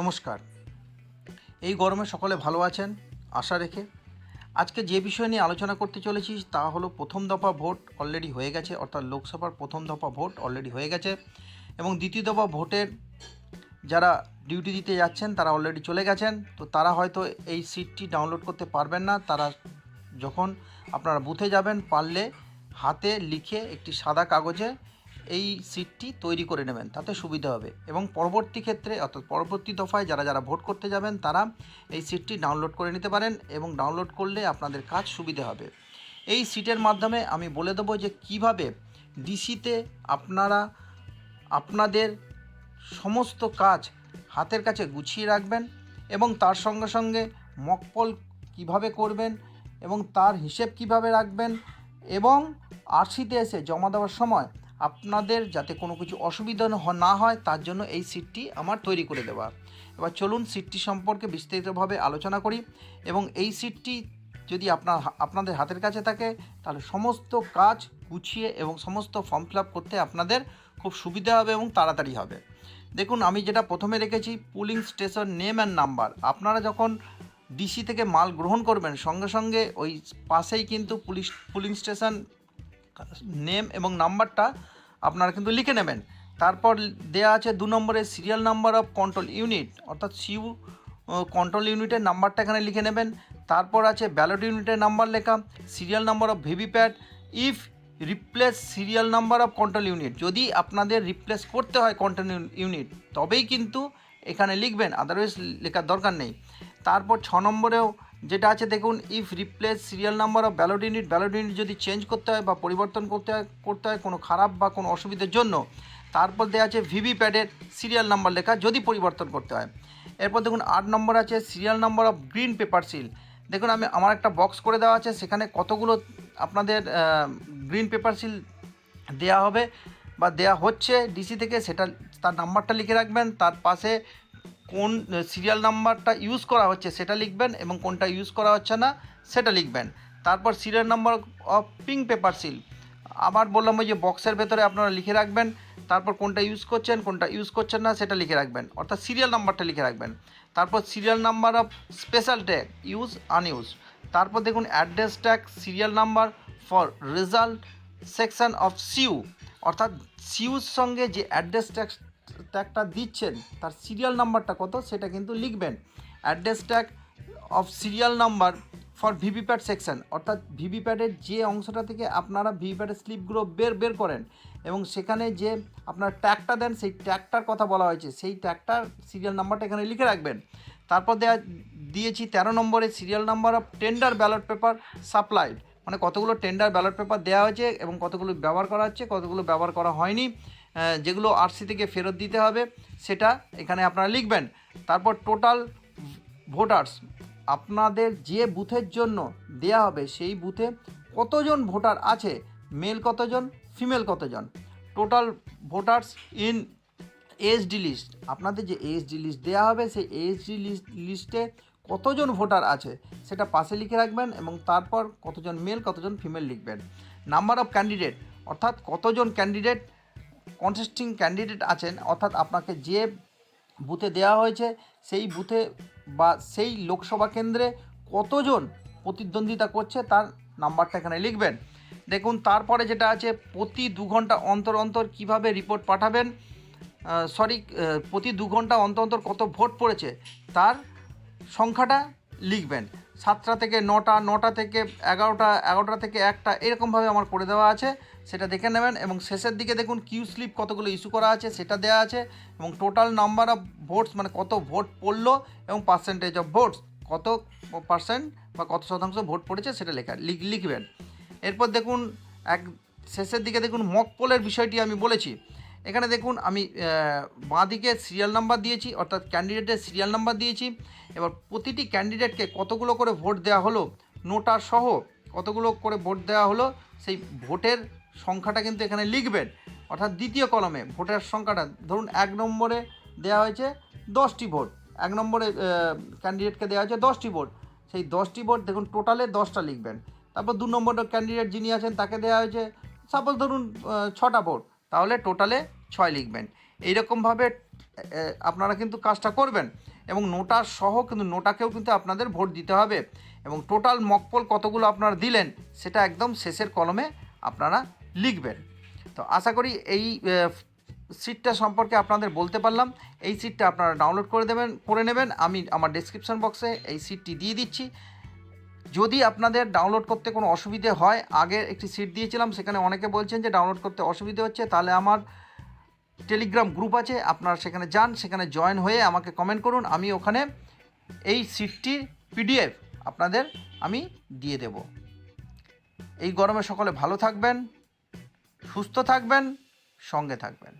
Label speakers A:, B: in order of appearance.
A: নমস্কার। এই গরমে সকলে ভালো আছেন? আশা রেখে। আজকে যে বিষয় নিয়ে আলোচনা করতে চলেছি তা হলো প্রথম দফা ভোট অলরেডি হয়ে গেছে, অর্থাৎ লোকসভার প্রথম দফা ভোট অলরেডি হয়ে গেছে এবং দ্বিতীয় দফা ভোটের যারা ডিউটি দিতে যাচ্ছেন, তারা অলরেডি চলে গেছেন। তো তারা হয়তো এই সিটটি ডাউনলোড করতে পারবেন না। তারা যখন আপনারা বুথে যাবেন, পারলে হাতে লিখে একটি সাদা কাগজে এই সিটটি তৈরি করে নেবেন, তাতে সুবিধা হবে। এবং পরবর্তী ক্ষেত্রে, অর্থাৎ পরবর্তী দফায় যারা যারা ভোট করতে যাবেন, তারা এই সিটটি ডাউনলোড করে নিতে পারেন এবং ডাউনলোড করলে আপনাদের কাজ সুবিধা হবে। এই সিটের মাধ্যমে আমি বলে দেবো যে কীভাবে ডিসিতে আপনারা আপনাদের সমস্ত কাজ হাতের কাছে গুছিয়ে রাখবেন এবং তার সঙ্গে সঙ্গে মকপল কীভাবে করবেন এবং তার হিসেব কীভাবে রাখবেন এবং আরসিতে এসে জমা দেওয়ার সময় আপনাদের যাতে কোনো কিছু অসুবিধা না হয়, তার জন্য এই সিটটি আমার তৈরি করে দেওয়া। এবার চলুন সিটটি সম্পর্কে বিস্তারিতভাবে আলোচনা করি এবং এই সিটটি যদি আপনার আপনাদের হাতের কাছে থাকে, তাহলে সমস্ত কাজ গুছিয়ে এবং সমস্ত ফর্ম ফিল আপ করতে আপনাদের খুব সুবিধা হবে এবং তাড়াতাড়ি হবে। দেখুন, আমি যেটা প্রথমে রেখেছি, polling station name and number আপনারা যখন ডিসি থেকে মাল গ্রহণ করবেন, সঙ্গে সঙ্গে ওই পাশেই কিন্তু পুলিশ পুলিং স্টেশন নেম এবং নাম্বারটা আপনারা কিন্তু লিখে নেবেন। তারপর দেয়া আছে দু নম্বরে serial number of control unit অর্থাৎ সিউ কন্ট্রোল ইউনিটের নাম্বারটা এখানে লিখে নেবেন। তারপর আছে ব্যালট ইউনিটের নাম্বার লেখা serial number of VVPAT if replace serial number of control unit যদি আপনাদের রিপ্লেস করতে হয় কন্ট্রোল ইউনিট তবেই কিন্তু এখানে লিখবেন আদারওয়াইজ লেখার দরকার নেই। তারপর ছ নম্বরেও যেটা আছে দেখুন if replace serial number of ballot unit ballot unit যদি চেঞ্জ করতে হয় বা পরিবর্তন করতে হয় করতে হয় কোনো খারাপ বা কোনো অসুবিধার জন্য, তারপর দেওয়া আছে ভিভি প্যাডের সিরিয়াল নাম্বার লেখা যদি পরিবর্তন করতে হয়। এরপর দেখুন, আট নম্বর আছে serial number of green paper seal দেখুন, আমি, আমার একটা বক্স করে দেওয়া আছে, সেখানে কতগুলো আপনাদের গ্রিন পেপার সিল দেয়া হবে বা দেয়া হচ্ছে ডিসি থেকে, সেটা, তার নাম্বারটা লিখে রাখবেন, তার পাশে কোন সিরিয়াল নাম্বারটা ইউজ করা হচ্ছে সেটা লিখবেন এবং কোনটা ইউজ করা হচ্ছে না সেটা লিখবেন। তারপর serial number of pink paper seal আবার বললাম ওই যে বক্সের ভেতরে আপনারা লিখে রাখবেন, তারপর কোনটা ইউজ করছেন, কোনটা ইউজ করছেন না সেটা লিখে রাখবেন। অর্থাৎ সিরিয়াল নাম্বারটা লিখে রাখবেন। তারপর serial number of special tag use unuse তারপর দেখুন address tag serial number for result section of CU অর্থাৎ সিউর সঙ্গে যে অ্যাড্রেস ট্যাগ ট্যাগটা দিচ্ছেন, তার সিরিয়াল নাম্বারটা কত সেটা কিন্তু লিখবেন। Address tag of serial number for VVPAT section অর্থাৎ ভিভিপ্যাটের যে অংশটা থেকে আপনারা ভিভিপ্যাটের স্লিপগুলো বের বের করেন এবং সেখানে যে আপনার ট্যাগটা দেন, সেই ট্যাগটার কথা বলা হয়েছে, সেই ট্যাগটার সিরিয়াল নাম্বারটা এখানে লিখে রাখবেন। তারপর দেওয়া দিয়েছি তেরো নম্বরে serial number of tender ballot paper supplied মানে কতগুলো টেন্ডার ব্যালট পেপার দেওয়া হয়েছে এবং কতগুলো ব্যবহার করা হচ্ছে, কতগুলো ব্যবহার করা হয়নি। যেগুলো আরসি থেকে ফেরত দিতে হবে, সেটা এখানে আপনারা লিখবেন। তারপর টোটাল ভোটার্স আপনাদের যে বুথের জন্য দেয়া হবে, সেই বুথে কতজন ভোটার আছে? মেল কতজন? ফিমেল কতজন? Total voters in SD list আপনাদের যে এসডি লিস্ট দেওয়া হবে, সেই এসডি লিস্ট লিস্টে কতজন ভোটার আছে, সেটা পাশে লিখে রাখবেন এবং তারপর কতজন মেল কতজন ফিমেল লিখবেন। নাম্বার অফ ক্যান্ডিডেট অর্থাৎ কতজন ক্যান্ডিডেট কনটেস্টিং ক্যান্ডিডেট আছেন, অর্থাৎ আপনাকে যে বুথে দেওয়া হয়েছে, সেই বুথে বা সেই লোকসভা কেন্দ্রে কতজন প্রতিদ্বন্দ্বিতা করছে তার নাম্বারটা এখানে লিখবেন। দেখুন, তারপরে যেটা আছে, প্রতি দু ঘণ্টা অন্তর অন্তর কীভাবে রিপোর্ট পাঠাবেন? সরি প্রতি দু ঘণ্টা অন্তর অন্তর কত ভোট পড়েছে? তার সংখ্যাটা লিখবেন। সাতটা থেকে নটা নটা থেকে এগারোটা এগারোটা থেকে একটা এরকমভাবে আমার করে দেওয়া আছে। সেটা দেখে নেবেন এবং শেষের দিকে দেখুন কিউ স্লিপ কতগুলো ইস্যু করা আছে, সেটা দেওয়া আছে এবং টোটাল নাম্বার অফ ভোটস মানে কত ভোট পড়ল এবং পার্সেন্টেজ অফ ভোটস কত পার্সেন্ট বা কত শতাংশ ভোট পড়েছে সেটা লেখা, লিখ- লিখবেন। এরপর দেখুন এক, শেষের দিকে দেখুন মক পোলের বিষয়টি আমি বলেছি। এখানে দেখুন, আমি বাঁদিকে সিরিয়াল নাম্বার দিয়েছি, অর্থাৎ ক্যান্ডিডেটের সিরিয়াল নাম্বার দিয়েছি। এবার প্রতিটি ক্যান্ডিডেটকে কতগুলো করে ভোট দেওয়া হলো নোটা সহ কতগুলো করে ভোট দেওয়া হলো, সেই ভোটের সংখ্যাটা কিন্তু এখানে লিখবেন। অর্থাৎ দ্বিতীয় কলমে ভোটের সংখ্যাটা, ধরুন এক নম্বরে দেওয়া হয়েছে দশটি ভোট এক নম্বরে ক্যান্ডিডেটকে দেওয়া হয়েছে দশটি ভোট সেই দশটি ভোট দেখুন টোটালে দশটা লিখবেন। তারপর দু নম্বর ক্যান্ডিডেট যিনি আছেন, তাকে দেওয়া হয়েছে সাপোজ ধরুন ছটা ভোট তাহলে টোটালে ছয় লিখবেন। এইরকমভাবে আপনারা কিন্তু কাজটা করবেন এবং নোটা সহ কিন্তু নোটাকেও কিন্তু আপনাদের ভোট দিতে হবে এবং টোটাল মকপল কতগুলো আপনারা দিলেন সেটা একদম শেষের কলমে আপনারা লিখবেন। তো আশা করি এই সিটটা সম্পর্কে আপনাদের বলতে পারলাম। এই সিটটা আপনারা ডাউনলোড করে দেবেন, করে নেবেন। আমি আমার ডেসক্রিপশন বক্সে এই সিটটি দিয়ে দিচ্ছি। যদি আপনাদের ডাউনলোড করতে কোনো অসুবিধে হয় আগে একটি সিট দিয়েছিলাম, সেখানে অনেকে বলছেন যে ডাউনলোড করতে অসুবিধে হচ্ছে, তাহলে আমার টেলিগ্রাম গ্রুপ আছে, আপনারা সেখানে যান, সেখানে জয়েন হয়ে আমাকে কমেন্ট করুন, আমি ওখানে এই সিটটির পিডিএফ আপনাদের আমি দিয়ে দেব। এই গরমে সকলে ভালো থাকবেন, সুস্থ থাকবেন, সঙ্গে থাকবেন।